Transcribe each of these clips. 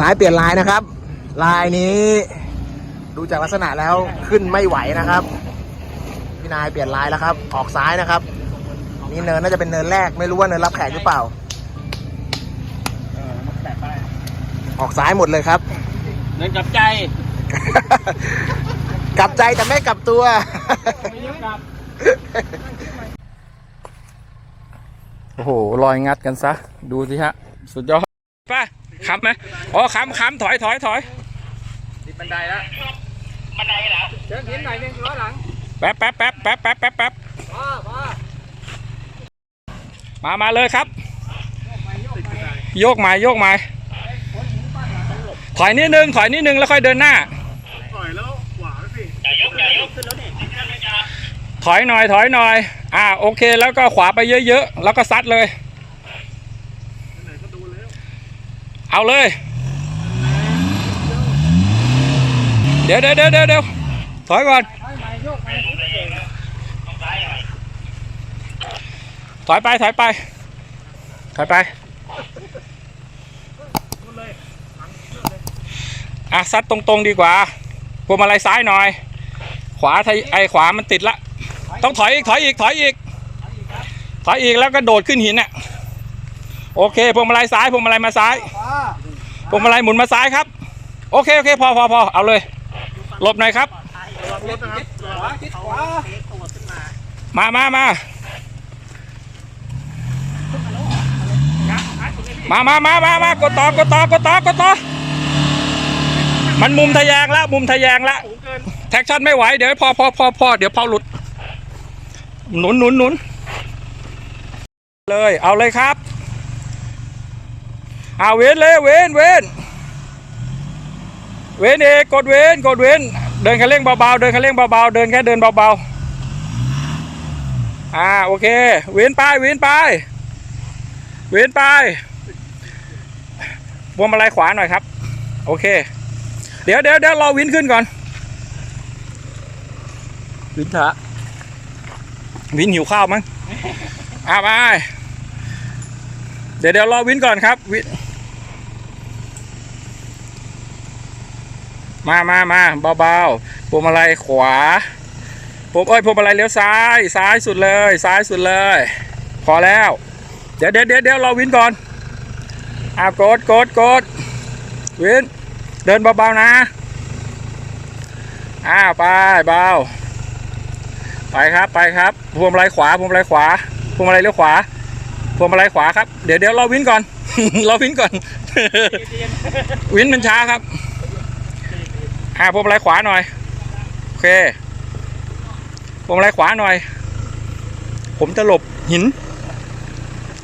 ท้ายเปลี่ยนลายนะครับ ลายนี้ดูจากลักษณะแล้วขึ้นไม่ไหวนะครับพี่นายเปลี่ยนลายแล้วครับ ออกซ้ายนะครับนี่เนินน่าจะเป็นเนินแรกไม่รู้ว่าเนินรับแขกหรือเปล่า ออกซ้ายหมดเลยครับ เดินกับใจ กลับใจแต่ไม่กลับตัวไม่เยอะกับโอ้โหลอยงัดกันซะ ดูสิฮะ สุดยอดป่ะ ค้ำไหมอ๋อค้ำค้ำถอยถอยถอยติดบันไดแล้วบันไดเหรอเดินเห็นหน่อยหนึงล้อหลังแป๊บแป๊บแป๊บแป๊บแป๊บแป๊บแป๊บพ่อพ่อมามาเลยครับ โยกมาโยกมาถอยนิดนึงถอยนิดนึงแล้วค่อยเดินหน้าถอยหน่อยถอยหน่อย อ่าโอเคแล้วก็ขวาไปเยอะๆแล้วก็ซัดเลย เอาเลย เดี๋ยวเดี๋ยวเดี๋ยวเดี๋ยวถอยก่อน ถอยไป ถอยไป ถอยไป อะซัดตรงๆดีกว่าพวงมาลัยซ้ายหน่อย ขวาไทยไอขวามันติดละ ต้องถอยอีก ถอยอีก ถอยอีก ถอยอีกแล้วก็โดดขึ้นหินอะ โอเคพวงมาลัยซ้ายพวงมาลัยมาซ้ายพวงมาลัยหมุนมาซ้ายครับ โอเคโอเคพอพอพอเอาเลยหลบหน่อยครับ มามามามา มามามามากดต่อกดต่อกดต่อกดต่อ มันมุมทะแยงแล้วมุมทะแยงแล้วแท็กชั่นไม่ไหว เดี๋ยวพอพอพอพอเดี๋ยวพอหลุด หนุนหนุนหนุนเลย เอาเลยครับเอาเว้นเลยเว้นเว้นเว้นเอกกดเว้นกดเว้นเดินคันเร่งเบาๆเดินคันเร่งเบาๆเดินแค่เดินเบาๆอ่าโอเค เว้นไปเว้นไป เว้นไปพวงมาลัยขวาหน่อยครับ โอเค เดี๋ยวเดี๋ยวเดี๋ยวรอวินขึ้นก่อน วินเถอะวินหิวข้าวมั้งอะไปเดี๋ยวเดี๋ยวรอวินก่อนครับวิน มามามาเบาๆพวงมาลัยขวาผมเอ้ยพวงมาลัยเลี้ยวซ้าย ซ้ายสุดเลย ซ้ายสุดเลย พอแล้ว เดี๋ยวเดี๋ยวเดี๋ยวเดี๋ยวรอวินก่อนอะกดกดกดวิน เดินเบาๆนะอ้าวไปเบาไปครับไปครับพวงมาลัยขวาพวงมาลัยขวาพวงมาลัยเลี้ยวขวาพวงมาลัยขวาครับเดี๋ยวเดี๋ยวเรอวินก่อน เรอวินก่อน วินมันช้าครับ อ่าพวงมาลัยขวาหน่อย โอเคพวงมาลัยขวาหน่อย ผมจะหลบหิน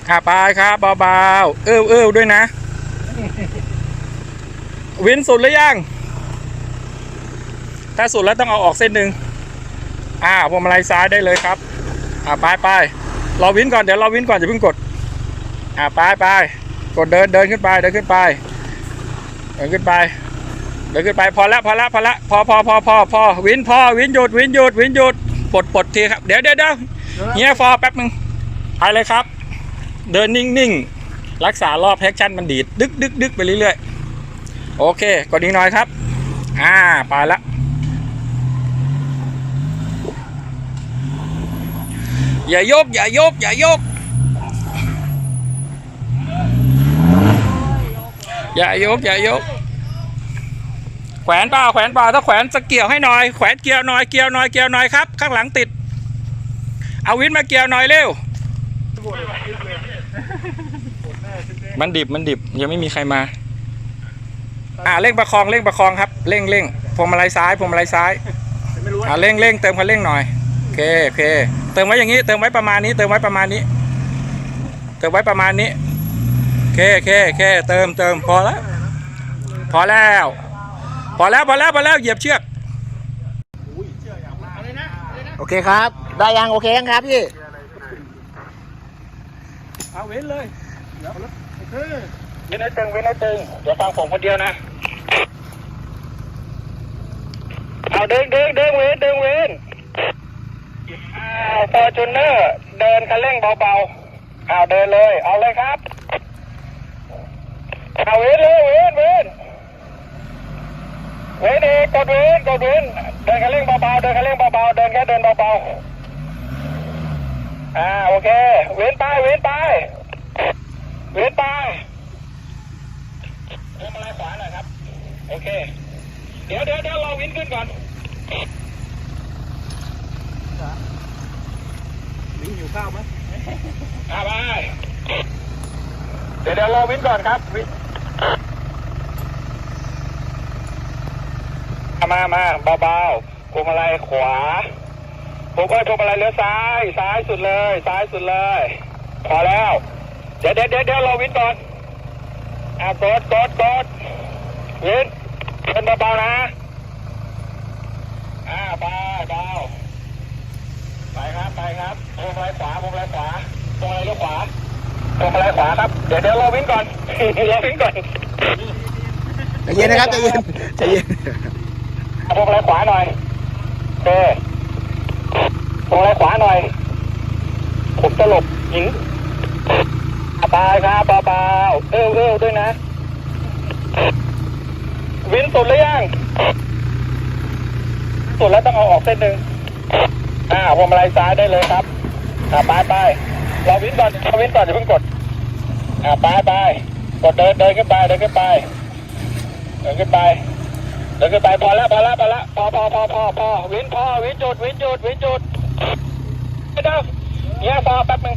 อาไปครับเบาๆเอ้วเอ้วด้วยนะวินสุดหรือยัง ถ้าสุดแล้วต้องเอาออกเส้นหนึ่งอ่าพวงมาลัยซ้ายได้เลยครับอ่าไปไปรอวินก่อนเดี๋ยวรอวินก่อนอย่าเพิ่งกดอ่าไปไปกดเดินเดินขึ้นไปเดินขึ้นไปเดินขึ้นไป เดินขึ้นไปพอละพอละพอละพอพอพอพอพอวินพอวินหยุดวินหยุดวินหยุดปลดปลดทีครับเดี๋ยวเดี๋ยวเดี๋ยวเฮียฟอแป๊บนึงไปเลยครับ เดินนิ่งๆ รักษารอบแฮกชั่นมันดีดดึกดึกดึกไปเรื่อยๆ โอเคกดอีกหน่อยครับ อ่าไปละอย่ายก อย่ายก อย่ายก อย่ายก อย่ายก แขวนเปล่าแขวนเปล่าถ้าแขวนสกเกี่ยวให้หน่อยแขวนเกี่ยวหน่อยเกี่ยวหน่อยเกี่ยวหน่อยครับ ข้างหลังติด เอาวินมาเกี่ยวหน่อยเร็วมันดิบมันดิบยังไม่มีใครมา อ่าเร่งประคองเร่งประคองครับเร่งเร่งพวงมาลัยซ้ายพวงมาลัยซ้ายอ่าเร่งเร่งเติมคันเร่งหน่อยโอเคโอเค เติมไว้อย่างนี้ เติมไว้ประมาณนี้ เติมไว้ประมาณนี้ เติมไว้ประมาณนี้โอเคโอเคโอเคเติมเติมพอแล้วพอแล้ว พอแล้วพอแล้วพอแล้วเหยียบเชือกโอเคครับ ได้ยัง โอเคยังครับพี่เอาเว้นเลยเว้นให้ตึงเว้นให้ตึงเดี๋ยวฟังผมคนเดียวนะ เอาเดินเดินเดินเว้นเดินเว้นอ้าวฟอร์จูเนอร์เดินคันเร่งเบาๆอ้าวเดินเลย เอาเลยครับ เอาเว้นเลยเว้นเว้น เว้นเอกกดเว้นกดเว้นเดินคันเร่งเบาๆเดินคันเร่งเบาๆเดินแค่เดินเบาๆอ่าโอเค เว้นไปเว้นไปเว้นไปเดินมาลายขวาหน่อยครับ โอเค เดี๋ยวเดี๋ยวเดี๋ยวรอวินขึ้นก่อนลิงหิวข้าวไหมอ่าไปเดี๋ยวเดี๋ยวรอวินก่อนครับวิน มามาเบาๆพวงมาลัยขวาผมก็พวงมาลัยเลี้ยวซ้าย ซ้ายสุดเลย ซ้ายสุดเลย พอแล้ว เดี๋ยวเดี๋ยวเดี๋ยวเรอวินก่อนอ่ากดกดกดวินเดินเบาๆนะอ่าไปเบาไปครับไปครับพวงมาลัยขวาพวงมาลัยขวาพวงมาลัยเลี้ยวขวาพวงมาลัยขวาครับ เดี๋ยวเดี๋ยวรอวิ่งก่อนเรอวิ่งก่อนใจเย็นนะครับใจเย็นใจเย็น พวงมาลัยขวาหน่อยโอเคพวงมาลัยขวาหน่อย ผมตลบหินอะไปครับเบาๆเอวเอวด้วยนะ วินสุดหรือยังสุดแล้วต้องเอาออกเส้นหนึ่งอ่าพวงมาลัยซ้ายได้เลยครับอ่าไปไปเราวินก่อนเราวินก่อนอย่าเพิ่งกดอ่าไปไปกดเดินเดินขึ้นไปเดินขึ้นไปเดินขึ้นไป เดินขึ้นไปพอแล้วพอแล้วพอแล้วพอพอพอพอพอวินพอวินจุดวินจุดวินจุดไม่ได้เนี่ยพอแป๊บนึง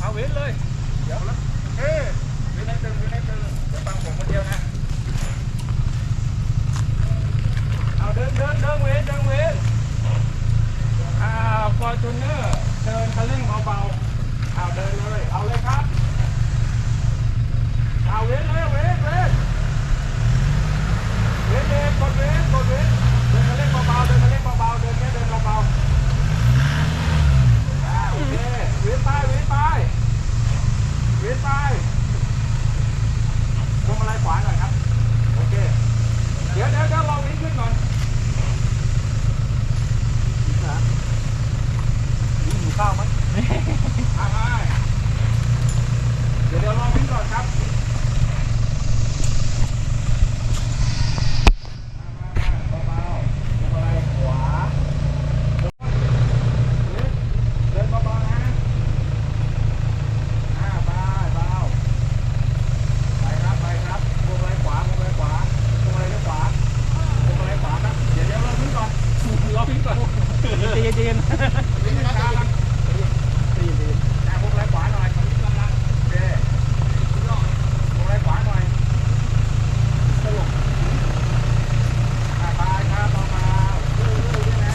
เอาเว้นเลย เดี๋ยวแล้วเอ้เว้นให้ตึงเว้นให้ตึงเดี๋ยวฟังผมคนเดียวนะ เอาเดินเดินเดินเว้นเดินเว้นอ่าฟอร์จูเนอร์เดินคันเร่งเบาๆ เอาเดินเลย เอาเลยครับเอาเว้นเลยเว้นเว้นเว้นเองกดเว้นกดเว้นเดินมาเล่นเบาๆเดินมาเล่นแค่เดินเบาๆ อ่าโอเคเวียนไปเวียนไปเวียนไปพวงมาลัยขวาหน่อยครับ โอเค เดี๋ยวเดี๋ยวเดี๋ยวรอวิ่งขึ้นก่อนวิ่งหิวข้าวไหมอ่าไปเดี๋ยวเดี๋ยวรอวิ่งก่อน ครับมามามาเบาๆพวงมาลัยขวา เดินเบาๆนะอ่าไปเบาไปครับ ไปครับพวงมาลัยขวาพวงมาลัยขวาพวงมาลัยเลี้ยวขวาพวงมาลัยขวาครับ เดี๋ยวเดี๋ยวเราวิ่งก่อนรอวิ่งก่อนใจเย็นใจเย็นวิ่งช้าๆครับใจเย็นใจเย็นอ่าพวงมาลัยขวาหน่อยวิ่งกำลังโอเคพวงมาลัยขวาหน่อยสรุปอ่าไปครับเบาๆเรื่อยๆด้วยนะ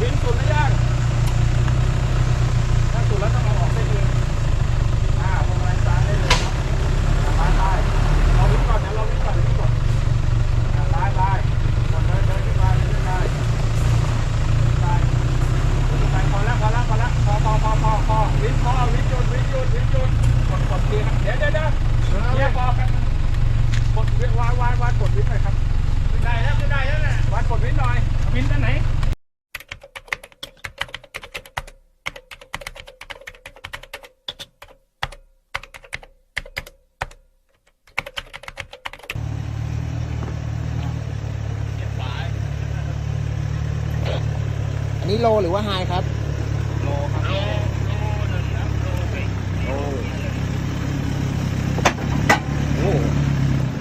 บินสุดหรือยังถ้าสุดแล้วต้องเอาออกได้เลยอ่าพวงมาลัยซ้ายได้เลยครับอ่าไปไปเราวิ่งก่อนนะเราวิ่งก่อนวิ่งก่อนอ่าไปไปกดเดินเดินขึ้นไปเดินขึ้นไปขึ้นไปขึ้นไปพอแล้วพอแล้วพอแล้วพอพอพอพอพอวิ่งพอวิ่งหยุดวิ่งหยุดวิ่งหยุดกดกดทีครับเดี๋ยวเดี๋ยวเดี๋ยวเนี่ยพอแป๊บนึงกดวานวานวานกดวิ่งหน่อยครับขึ้นได้แล้วขึ้นได้แล้วน่ะวานกดวิ่งหน่อยวิ่งด้านไหน อั นี้โลหรือว่าไฮครับ โลครับโลโลหนึ่งครับโลโอ้โห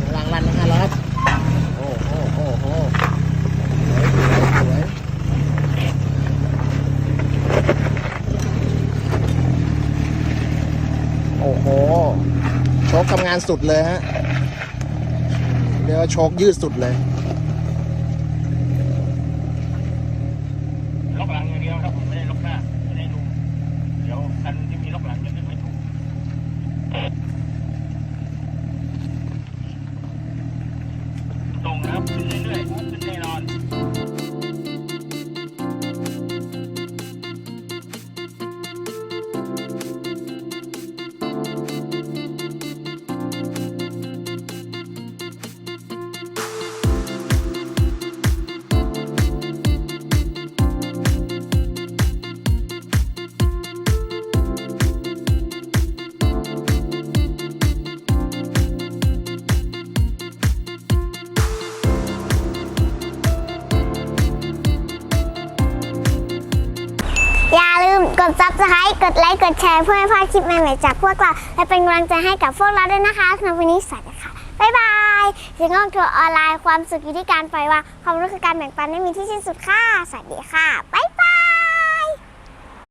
กำลังรันนะฮะแล้วครับโอ้โหโอ้โหสวยสวยสวยโอ้โหโชคทำงานสุดเลยฮะเรียกว่าโชคยืดสุดเลย ด subscribe กดไลค์ กดแชร์เพื่อไม่พลาดคลิปใหม่ๆจากพวกเรา และเป็นกำลังใจให้กับพวกเราด้วยนะคะสำหรับวันนี้สวัสดีค่ะ บ๊ายบายสิงห้องทัวร์ออนไลน์ความสุขอยู่ที่การปล่อยวางความรู้คือการแบ่งปันไม่มีที่สิ้นสุดค่ะ สวัสดีค่ะ บ๊าย